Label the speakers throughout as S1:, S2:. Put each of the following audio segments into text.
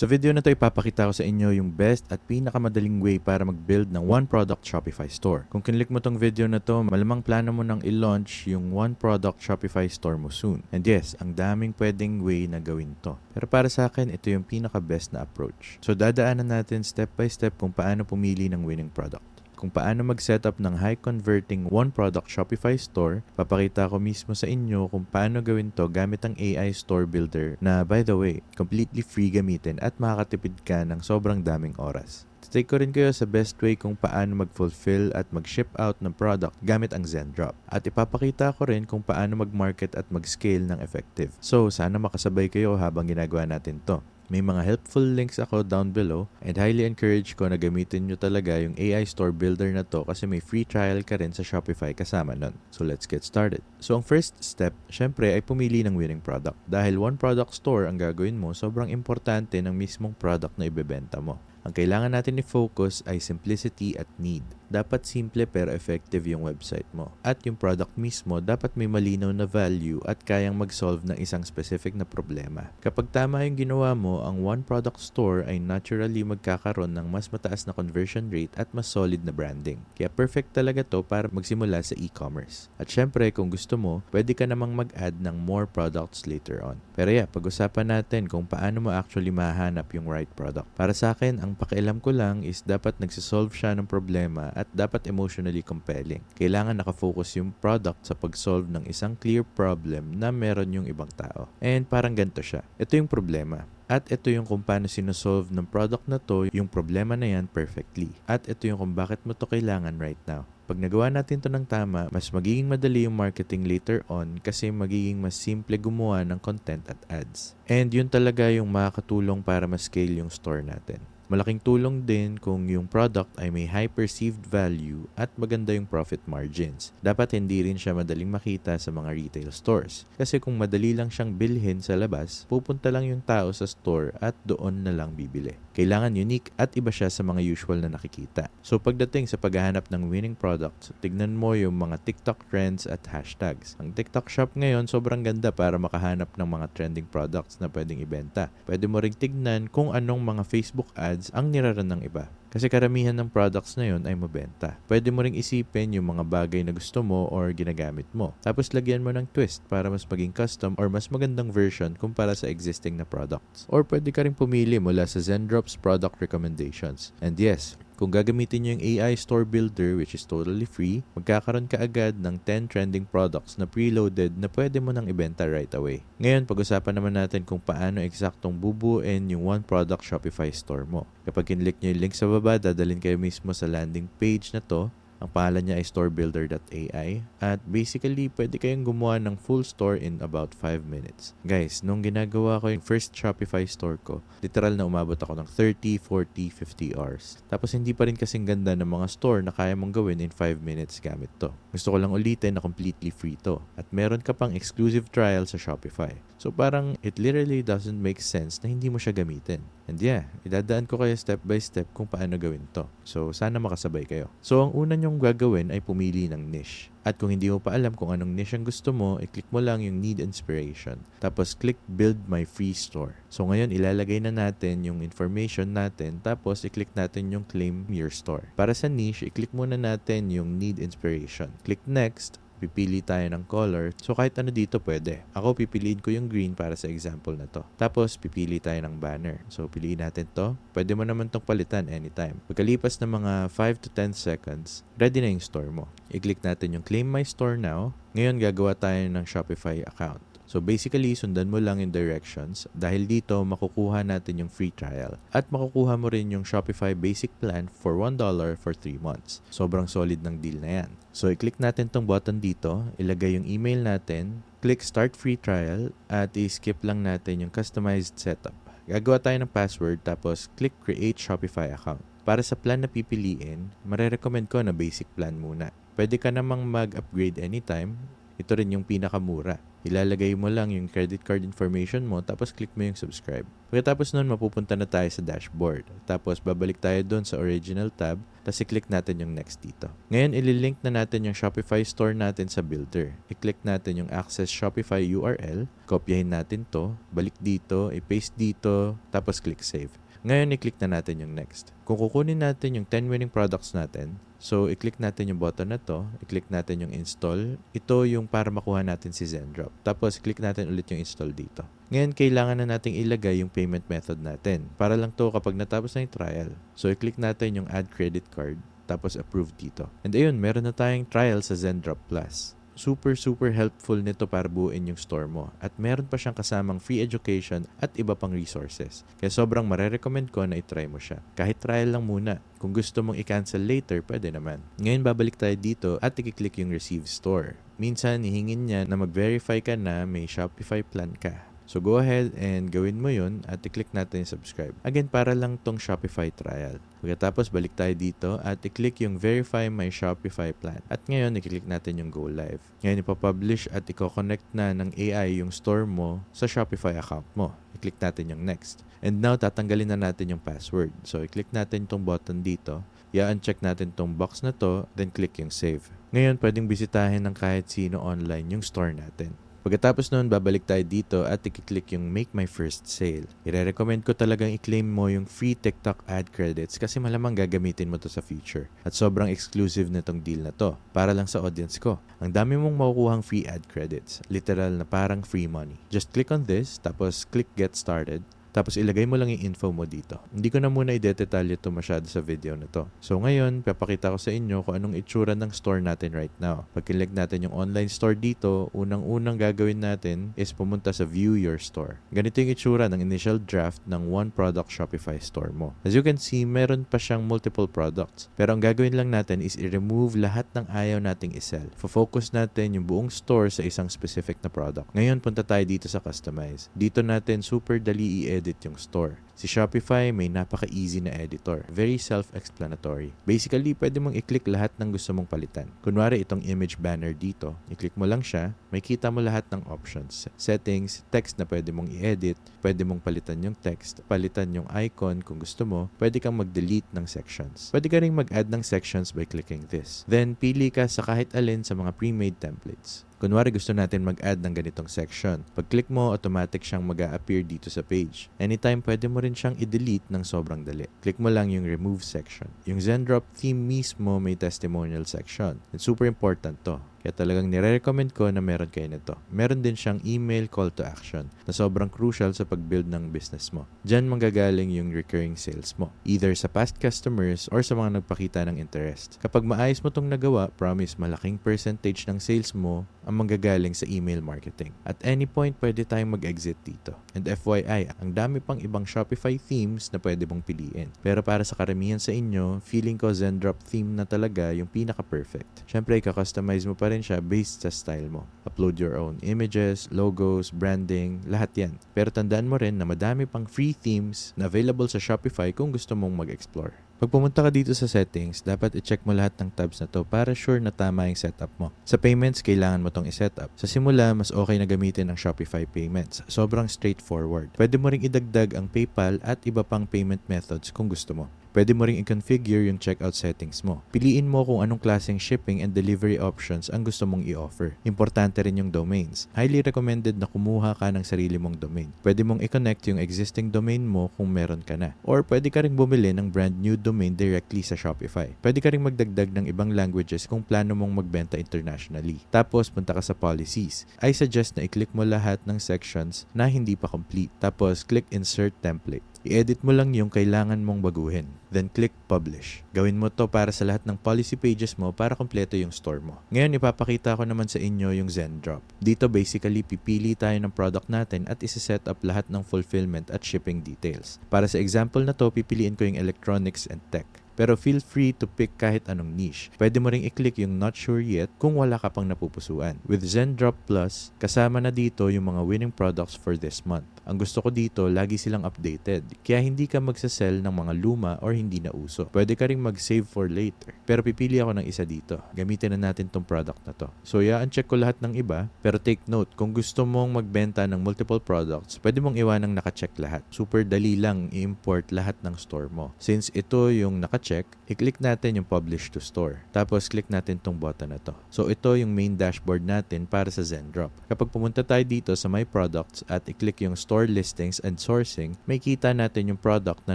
S1: Sa video na to ipapakita ko sa inyo yung best at pinakamadaling way para mag-build ng one product Shopify store. Kung kinlik mo tong video na to, malamang plano mo nang i-launch yung one product Shopify store mo soon. And yes, ang daming pwedeng way na gawin to. Pero para sa akin, ito yung pinaka-best na approach. So dadaanan natin step by step kung paano pumili ng winning product kung paano mag-setup ng high converting one product Shopify store, papakita ko mismo sa inyo kung paano gawin to gamit ang AI store builder na by the way, completely free gamitin at makakatipid ka ng sobrang daming oras. Take ko rin kayo sa best way kung paano mag-fulfill at mag-ship out ng product gamit ang Zendrop. At ipapakita ko rin kung paano mag-market at mag-scale ng effective. So, sana makasabay kayo habang ginagawa natin to. May mga helpful links ako down below and highly encourage ko na gamitin nyo talaga yung AI Store Builder na to kasi may free trial ka rin sa Shopify kasama nun. So let's get started. So ang first step, syempre ay pumili ng winning product. Dahil one product store ang gagawin mo, sobrang importante ng mismong product na ibebenta mo. Ang kailangan natin i-focus ay simplicity at need. Dapat simple pero effective yung website mo. At yung product mismo dapat may malinaw na value at kayang mag-solve ng isang specific na problema. Kapag tama yung ginawa mo, ang one product store ay naturally magkakaroon ng mas mataas na conversion rate at mas solid na branding. Kaya perfect talaga to para magsimula sa e-commerce. At syempre, kung gusto mo, pwede ka namang mag-add ng more products later on. Pero yeah, pag-usapan natin kung paano mo actually mahanap yung right product. Para sa akin, ang pakialam ko lang is dapat nagsisolve siya ng problema at dapat emotionally compelling. Kailangan nakafocus yung product sa pag-solve ng isang clear problem na meron yung ibang tao. And parang ganito siya. Ito yung problema. At ito yung kung paano sinosolve ng product na to yung problema na yan perfectly. At ito yung kung bakit mo to kailangan right now. Pag nagawa natin to ng tama, mas magiging madali yung marketing later on kasi magiging mas simple gumawa ng content at ads. And yun talaga yung makakatulong para ma-scale yung store natin. Malaking tulong din kung yung product ay may high perceived value at maganda yung profit margins. Dapat hindi rin siya madaling makita sa mga retail stores. Kasi kung madali lang siyang bilhin sa labas, pupunta lang yung tao sa store at doon na lang bibili. Kailangan unique at iba siya sa mga usual na nakikita. So pagdating sa paghahanap ng winning products, tignan mo yung mga TikTok trends at hashtags. Ang TikTok shop ngayon sobrang ganda para makahanap ng mga trending products na pwedeng ibenta. Pwede mo ring tignan kung anong mga Facebook ads ang niraran ng iba. Kasi karamihan ng products na yon ay mabenta. Pwede mo ring isipin yung mga bagay na gusto mo or ginagamit mo. Tapos lagyan mo ng twist para mas maging custom or mas magandang version kumpara sa existing na products. Or pwede ka ring pumili mula sa Zendrop's product recommendations. And yes, kung gagamitin nyo yung AI Store Builder which is totally free, magkakaroon ka agad ng 10 trending products na preloaded na pwede mo nang ibenta right away. Ngayon, pag-usapan naman natin kung paano eksaktong bubuin yung one product Shopify store mo. Kapag kinlik nyo yung link sa baba, dadalhin kayo mismo sa landing page na to ang pangalan niya ay storebuilder.ai at basically pwede kayong gumawa ng full store in about 5 minutes. Guys, nung ginagawa ko yung first Shopify store ko, literal na umabot ako ng 30, 40, 50 hours. Tapos hindi pa rin kasing ganda ng mga store na kaya mong gawin in 5 minutes gamit to. Gusto ko lang ulitin na completely free to. At meron ka pang exclusive trial sa Shopify. So parang it literally doesn't make sense na hindi mo siya gamitin. And yeah, idadaan ko kayo step by step kung paano gawin to. So sana makasabay kayo. So ang una nyong gagawin ay pumili ng niche. At kung hindi mo pa alam kung anong niche ang gusto mo, i-click mo lang yung need inspiration. Tapos click build my free store. So ngayon ilalagay na natin yung information natin tapos i-click natin yung claim your store. Para sa niche, i-click muna natin yung need inspiration. Click next pipili tayo ng color. So kahit ano dito pwede. Ako pipiliin ko yung green para sa example na to. Tapos pipili tayo ng banner. So piliin natin to. Pwede mo naman tong palitan anytime. Pagkalipas ng mga 5 to 10 seconds, ready na yung store mo. I-click natin yung claim my store now. Ngayon gagawa tayo ng Shopify account. So basically, sundan mo lang yung directions dahil dito makukuha natin yung free trial. At makukuha mo rin yung Shopify basic plan for $1 for 3 months. Sobrang solid ng deal na yan. So i-click natin tong button dito, ilagay yung email natin, click start free trial at i-skip lang natin yung customized setup. Gagawa tayo ng password tapos click create Shopify account. Para sa plan na pipiliin, marerecommend ko na basic plan muna. Pwede ka namang mag-upgrade anytime ito rin yung pinakamura. Ilalagay mo lang yung credit card information mo tapos click mo yung subscribe. Pagkatapos nun, mapupunta na tayo sa dashboard. Tapos babalik tayo doon sa original tab tapos i-click natin yung next dito. Ngayon, ililink na natin yung Shopify store natin sa Builder. I-click natin yung Access Shopify URL, kopyahin natin to, balik dito, i-paste dito, tapos click Save. Ngayon, i-click na natin yung next. Kung kukunin natin yung 10 winning products natin, so i-click natin yung button na to, i-click natin yung install. Ito yung para makuha natin si Zendrop. Tapos, click natin ulit yung install dito. Ngayon, kailangan na nating ilagay yung payment method natin. Para lang to kapag natapos na yung trial. So, i-click natin yung add credit card, tapos approve dito. And ayun, meron na tayong trial sa Zendrop Plus super super helpful nito para buuin yung store mo. At meron pa siyang kasamang free education at iba pang resources. Kaya sobrang marerecommend ko na itry mo siya. Kahit trial lang muna. Kung gusto mong i-cancel later, pwede naman. Ngayon babalik tayo dito at i-click yung receive store. Minsan, hihingin niya na mag-verify ka na may Shopify plan ka. So go ahead and gawin mo yun at i-click natin yung subscribe. Again, para lang tong Shopify trial. Pagkatapos, balik tayo dito at i-click yung verify my Shopify plan. At ngayon, i-click natin yung go live. Ngayon, ipapublish at i-connect na ng AI yung store mo sa Shopify account mo. I-click natin yung next. And now, tatanggalin na natin yung password. So, i-click natin itong button dito. I-uncheck natin itong box na to, then click yung save. Ngayon, pwedeng bisitahin ng kahit sino online yung store natin. Pagkatapos nun, babalik tayo dito at i-click yung Make My First Sale. I-recommend ko talagang i-claim mo yung free TikTok ad credits kasi malamang gagamitin mo to sa future. At sobrang exclusive nitong deal na to, para lang sa audience ko. Ang dami mong makukuhang free ad credits, literal na parang free money. Just click on this, tapos click Get Started, tapos ilagay mo lang yung info mo dito. Hindi ko na muna i-detalye ito masyado sa video na to. So ngayon, papakita ko sa inyo kung anong itsura ng store natin right now. Pag kinlik natin yung online store dito, unang-unang gagawin natin is pumunta sa View Your Store. Ganito yung itsura ng initial draft ng One Product Shopify store mo. As you can see, meron pa siyang multiple products. Pero ang gagawin lang natin is i-remove lahat ng ayaw nating isell. Focus natin yung buong store sa isang specific na product. Ngayon, punta tayo dito sa Customize. Dito natin super dali i edit yung store. Si Shopify may napaka-easy na editor. Very self-explanatory. Basically, pwede mong i-click lahat ng gusto mong palitan. Kunwari itong image banner dito, i-click mo lang siya, may kita mo lahat ng options. Settings, text na pwede mong i-edit, pwede mong palitan yung text, palitan yung icon kung gusto mo, pwede kang mag-delete ng sections. Pwede ka rin mag-add ng sections by clicking this. Then, pili ka sa kahit alin sa mga pre-made templates. Kunwari gusto natin mag-add ng ganitong section. Pag-click mo, automatic siyang mag appear dito sa page. Anytime, pwede mo rin siyang i-delete ng sobrang dali. Click mo lang yung remove section. Yung Zendrop theme mismo may testimonial section. It's super important to. Kaya talagang nire-recommend ko na meron kayo nito. Meron din siyang email call to action na sobrang crucial sa pag-build ng business mo. Diyan manggagaling yung recurring sales mo. Either sa past customers or sa mga nagpakita ng interest. Kapag maayos mo tong nagawa, promise malaking percentage ng sales mo ang manggagaling sa email marketing. At any point, pwede tayong mag-exit dito. And FYI, ang dami pang ibang Shopify themes na pwede mong piliin. Pero para sa karamihan sa inyo, feeling ko Zendrop theme na talaga yung pinaka-perfect. Siyempre, ika-customize mo pa rin siya based sa style mo. Upload your own images, logos, branding, lahat yan. Pero tandaan mo rin na madami pang free themes na available sa Shopify kung gusto mong mag-explore. Pag pumunta ka dito sa settings, dapat i-check mo lahat ng tabs na to para sure na tama yung setup mo. Sa payments, kailangan mo tong i-setup. Sa simula, mas okay na gamitin ang Shopify payments. Sobrang straightforward. Pwede mo ring idagdag ang PayPal at iba pang payment methods kung gusto mo. Pwede mo ring i-configure yung checkout settings mo. Piliin mo kung anong klaseng shipping and delivery options ang gusto mong i-offer. Importante rin yung domains. Highly recommended na kumuha ka ng sarili mong domain. Pwede mong i-connect yung existing domain mo kung meron ka na. Or pwede ka ring bumili ng brand new domain directly sa Shopify. Pwede ka ring magdagdag ng ibang languages kung plano mong magbenta internationally. Tapos, punta ka sa policies. I suggest na i-click mo lahat ng sections na hindi pa complete. Tapos, click Insert Template. I-edit mo lang yung kailangan mong baguhin. Then click Publish. Gawin mo to para sa lahat ng policy pages mo para kompleto yung store mo. Ngayon, ipapakita ko naman sa inyo yung Zendrop. Dito basically, pipili tayo ng product natin at isa-set up lahat ng fulfillment at shipping details. Para sa example na to, pipiliin ko yung electronics and tech. Pero feel free to pick kahit anong niche. Pwede mo ring i-click yung not sure yet kung wala ka pang napupusuan. With Zendrop Plus, kasama na dito yung mga winning products for this month. Ang gusto ko dito, lagi silang updated. Kaya hindi ka magsasell ng mga luma or hindi na uso. Pwede ka ring mag-save for later. Pero pipili ako ng isa dito. Gamitin na natin tong product na to. So yeah, uncheck ko lahat ng iba. Pero take note, kung gusto mong magbenta ng multiple products, pwede mong iwanang nakacheck lahat. Super dali lang i-import lahat ng store mo. Since ito yung nakacheck, i-click natin yung publish to store. Tapos click natin tong button na to. So ito yung main dashboard natin para sa Zendrop. Kapag pumunta tayo dito sa My Products at i-click yung Store Listings and Sourcing, may kita natin yung product na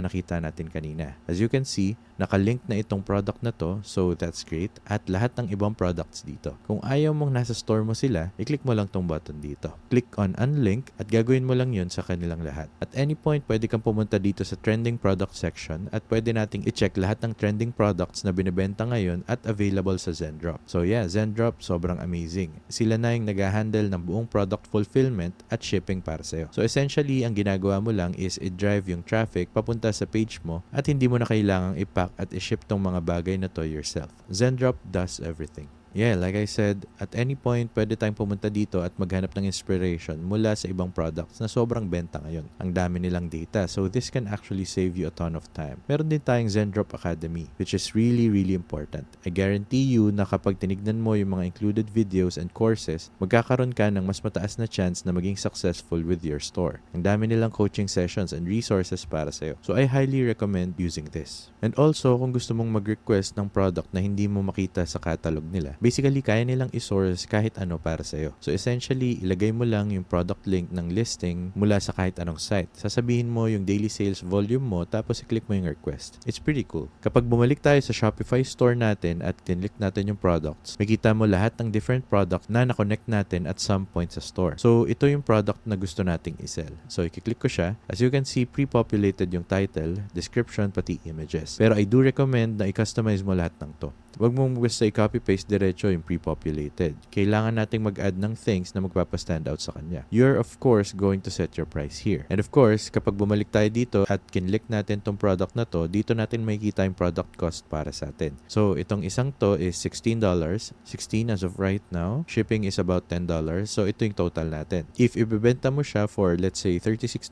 S1: nakita natin kanina. As you can see, nakalink na itong product na to, so that's great. At lahat ng ibang products dito. Kung ayaw mong nasa store mo sila, i-click mo lang tong button dito. Click on Unlink at gagawin mo lang yun sa kanilang lahat. At any point, pwede kang pumunta dito sa Trending Product section at pwede nating i-check lahat ng trending products na binibenta ngayon at available sa Zendrop. So yeah, Zendrop sobrang amazing. Sila na yung nag-handle ng buong product fulfillment at shipping para sa'yo. So essentially, ang ginagawa mo lang is i-drive yung traffic papunta sa page mo at hindi mo na kailangang ipack at i-ship tong mga bagay na to yourself. Zendrop does everything. Yeah, like I said, at any point, pwede tayong pumunta dito at maghanap ng inspiration mula sa ibang products na sobrang benta ngayon. Ang dami nilang data, so this can actually save you a ton of time. Meron din tayong Zendrop Academy, which is really, really important. I guarantee you na kapag tinignan mo yung mga included videos and courses, magkakaroon ka ng mas mataas na chance na maging successful with your store. Ang dami nilang coaching sessions and resources para sa'yo. So I highly recommend using this. And also, kung gusto mong mag-request ng product na hindi mo makita sa catalog nila, basically kaya nilang isource kahit ano para sa'yo. So essentially, ilagay mo lang yung product link ng listing mula sa kahit anong site. Sasabihin mo yung daily sales volume mo tapos i-click mo yung request. It's pretty cool. Kapag bumalik tayo sa Shopify store natin at tinlik natin yung products, makita mo lahat ng different product na na-connect natin at some point sa store. So ito yung product na gusto nating isell. So i-click ko siya. As you can see, pre-populated yung title, description, pati images. Pero I do recommend na i-customize mo lahat ng to. Huwag mong basta i-copy-paste diretso yung pre-populated. Kailangan nating mag-add ng things na magpapa-stand out sa kanya. You're of course going to set your price here. And of course, kapag bumalik tayo dito at kinlik natin tong product na to, dito natin makikita yung product cost para sa atin. So, itong isang to is $16. 16 as of right now. Shipping is about $10. So, ito yung total natin. If ibebenta mo siya for let's say $36,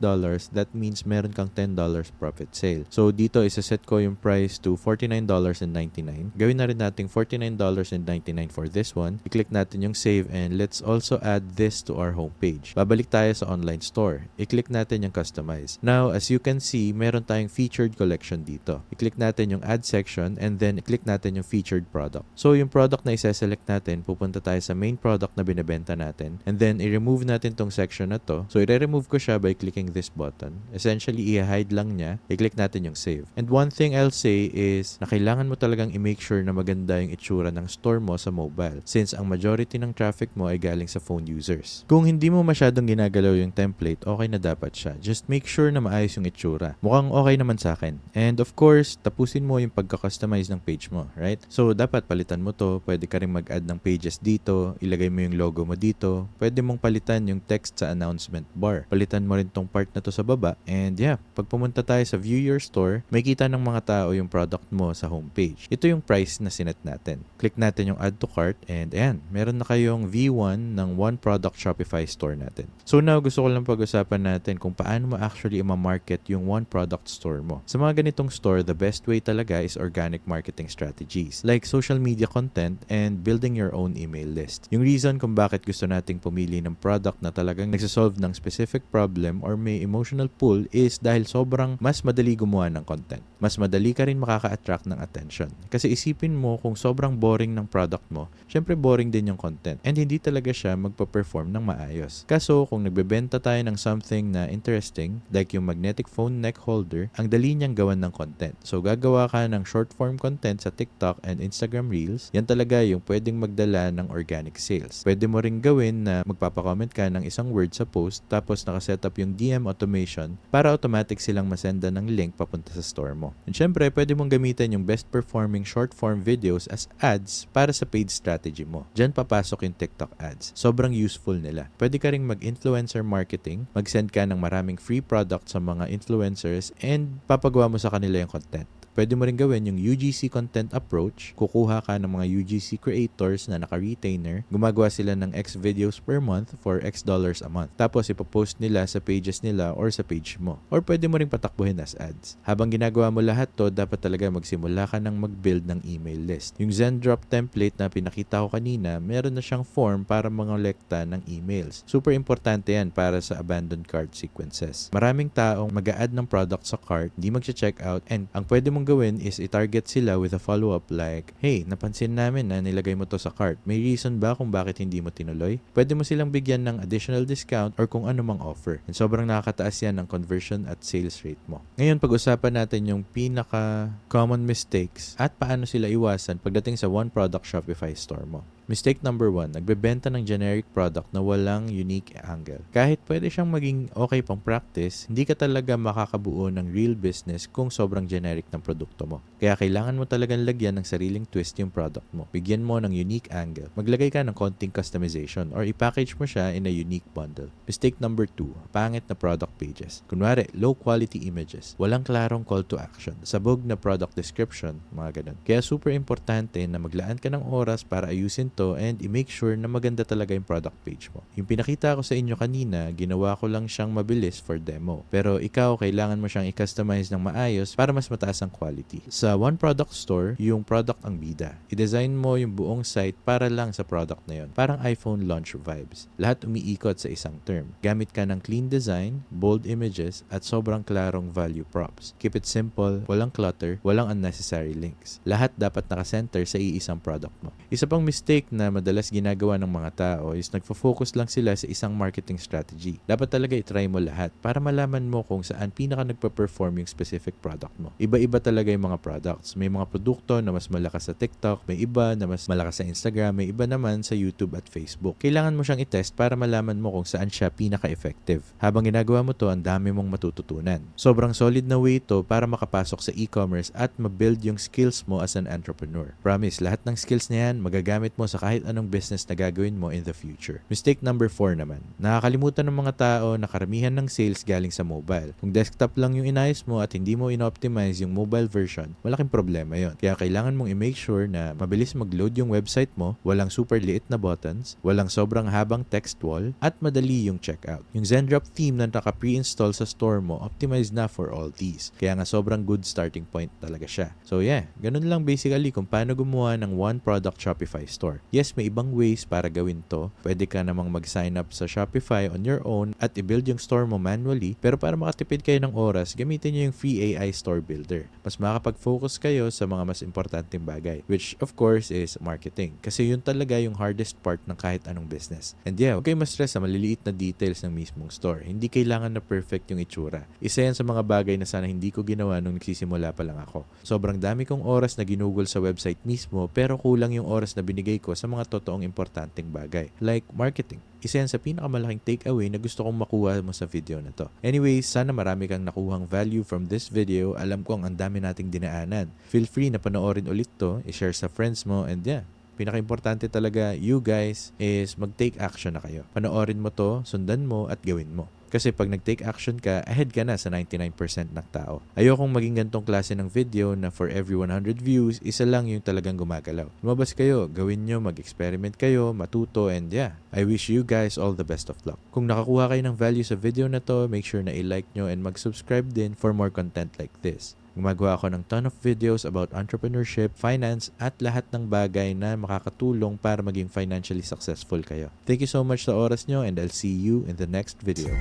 S1: that means meron kang $10 profit sale. So, dito isa-set ko yung price to $49.99. Gawin na rin natin $49.99 for this one. I-click natin yung save and let's also add this to our homepage. Babalik tayo sa online store. I-click natin yung customize. Now, as you can see, meron tayong featured collection dito. I-click natin yung add section and then i-click natin yung featured product. So, yung product na isa-select natin, pupunta tayo sa main product na binibenta natin and then i-remove natin tong section na to. So, i-remove ko siya by clicking this button. Essentially, i-hide lang niya. I-click natin yung save. And one thing I'll say is na kailangan mo talagang i-make sure na maganda yung itsura ng store mo sa mobile since ang majority ng traffic mo ay galing sa phone users. Kung hindi mo masyadong ginagalaw yung template, okay na dapat siya. Just make sure na maayos yung itsura. Mukhang okay naman sa akin. And of course, tapusin mo yung pagka-customize ng page mo, right? So, dapat palitan mo to. Pwede ka rin mag-add ng pages dito. Ilagay mo yung logo mo dito. Pwede mong palitan yung text sa announcement bar. Palitan mo rin tong part na to sa baba. And yeah, pag pumunta tayo sa View Your Store, may kita ng mga tao yung product mo sa homepage. Ito yung price na sinet natin. Click natin yung add to cart and ayan, meron na kayong V1 ng one product Shopify store natin. So now, gusto ko lang pag-usapan natin kung paano mo actually i-market yung one product store mo. Sa mga ganitong store, the best way talaga is organic marketing strategies like social media content and building your own email list. Yung reason kung bakit gusto nating pumili ng product na talagang nagsasolve ng specific problem or may emotional pull is dahil sobrang mas madali gumawa ng content. Mas madali ka rin makaka-attract ng attention. Kasi isipin mo kung sobrang boring ng product mo, syempre boring din yung content. And hindi talaga siya magpa-perform ng maayos. Kaso kung nagbebenta tayo ng something na interesting, like yung magnetic phone neck holder, ang dali niyang gawan ng content. So gagawa ka ng short form content sa TikTok and Instagram Reels, yan talaga yung pwedeng magdala ng organic sales. Pwede mo ring gawin na magpapacomment ka ng isang word sa post tapos nakaset up yung DM automation para automatic silang masenda ng link papunta sa store mo. And syempre, pwede mong gamitin yung best performing short form videos as ads para sa paid strategy mo. Diyan papasok yung TikTok ads. Sobrang useful nila. Pwede ka ring mag-influencer marketing, mag-send ka ng maraming free product sa mga influencers and papagawa mo sa kanila yung content. Pwede mo rin gawin yung UGC content approach. Kukuha ka ng mga UGC creators na naka-retainer. Gumagawa sila ng X videos per month for X dollars a month. Tapos ipopost nila sa pages nila or sa page mo. Or pwede mo rin patakbuhin as ads. Habang ginagawa mo lahat to, dapat talaga magsimula ka ng mag-build ng email list. Yung Zendrop template na pinakita ko kanina, meron na siyang form para mangolekta ng emails. Super importante yan para sa abandoned cart sequences. Maraming taong mag add ng product sa cart, hindi mag-check out, and ang pwede mong gawin is i-target sila with a follow-up like, Hey, napansin namin na nilagay mo to sa cart. May reason ba kung bakit hindi mo tinuloy? Pwede mo silang bigyan ng additional discount or kung ano mang offer. And sobrang nakakataas yan ng conversion at sales rate mo. Ngayon, pag-usapan natin yung pinaka common mistakes at paano sila iwasan pagdating sa one product Shopify store mo. Mistake number one, nagbebenta ng generic product na walang unique angle. Kahit pwede siyang maging okay pang practice, hindi ka talaga makakabuo ng real business kung sobrang generic ng produkto mo. Kaya kailangan mo talagang lagyan ng sariling twist yung product mo. Bigyan mo ng unique angle. Maglagay ka ng konting customization or i-package mo siya in a unique bundle. Mistake number two, pangit na product pages. Kunwari, low quality images. Walang klarong call to action. Sabog na product description, mga ganun. Kaya super importante na maglaan ka ng oras para ayusin to and i-make sure na maganda talaga yung product page mo. Yung pinakita ko sa inyo kanina, ginawa ko lang siyang mabilis for demo. Pero ikaw, kailangan mo siyang i-customize ng maayos para mas mataas ang quality. Sa one product store, yung product ang bida. I-design mo yung buong site para lang sa product na yun. Parang iPhone launch vibes. Lahat umiikot sa isang term. Gamit ka ng clean design, bold images, at sobrang klarong value props. Keep it simple, walang clutter, walang unnecessary links. Lahat dapat nakasenter sa iisang product mo. Isa pang mistake na madalas ginagawa ng mga tao is nagfo-focus lang sila sa isang marketing strategy. Dapat talaga i-try mo lahat para malaman mo kung saan pinaka nagpa-perform yung specific product mo. Iba-iba talaga yung mga products. May mga produkto na mas malakas sa TikTok, may iba na mas malakas sa Instagram, may iba naman sa YouTube at Facebook. Kailangan mo siyang i-test para malaman mo kung saan siya pinaka-effective. Habang ginagawa mo to, ang dami mong matututunan. Sobrang solid na way to para makapasok sa e-commerce at ma-build yung skills mo as an entrepreneur. Promise, lahat ng skills na yan, magagamit mo sa kahit anong business na gagawin mo in the future. Mistake number 4 naman. Nakakalimutan ng mga tao na karamihan ng sales galing sa mobile. Kung desktop lang yung inayos mo at hindi mo in-optimize yung mobile version, malaking problema yon. Kaya kailangan mong i-make sure na mabilis mag-load yung website mo, walang super liit na buttons, walang sobrang habang text wall, at madali yung checkout. Yung Zendrop theme na naka-pre-install sa store mo, optimized na for all these. Kaya nga sobrang good starting point talaga siya. So yeah, ganun lang basically kung paano gumawa ng one product Shopify store. Yes, may ibang ways para gawin to. Pwede ka namang mag-sign up sa Shopify on your own at i-build yung store mo manually. Pero para makatipid kayo ng oras, gamitin nyo yung free AI Store Builder. Mas makakapag-focus kayo sa mga mas importanteng bagay, which of course is marketing. Kasi yun talaga yung hardest part ng kahit anong business. And yeah, huwag kayo ma-stress sa maliliit na details ng mismong store. Hindi kailangan na perfect yung itsura. Isa yan sa mga bagay na sana hindi ko ginawa nung nagsisimula pa lang ako. Sobrang dami kong oras na ginugol sa website mismo pero kulang yung oras na binigay ko sa mga totoong importanteng bagay, like marketing. Isa yan sa pinakamalaking takeaway na gusto kong makuha mo sa video na to. Anyways, sana marami kang nakuhang value from this video. Alam ko ang dami nating dinaanan. Feel free na panoorin ulit to, i-share sa friends mo, and yeah, pinaka-importante talaga, you guys, is mag-take action na kayo. Panoorin mo to, sundan mo, at gawin mo. Kasi pag nag-take action ka, ahead ka na sa 99% ng tao. Ayokong maging gantong klase ng video na for every 100 views, isa lang yung talagang gumagalaw. Lumabas kayo, gawin nyo, mag-experiment kayo, matuto, and yeah. I wish you guys all the best of luck. Kung nakakuha kayo ng value sa video na to, make sure na i-like nyo and mag-subscribe din for more content like this. Gumagawa ako ng ton of videos about entrepreneurship, finance, at lahat ng bagay na makakatulong para maging financially successful kayo. Thank you so much sa oras nyo and I'll see you in the next video.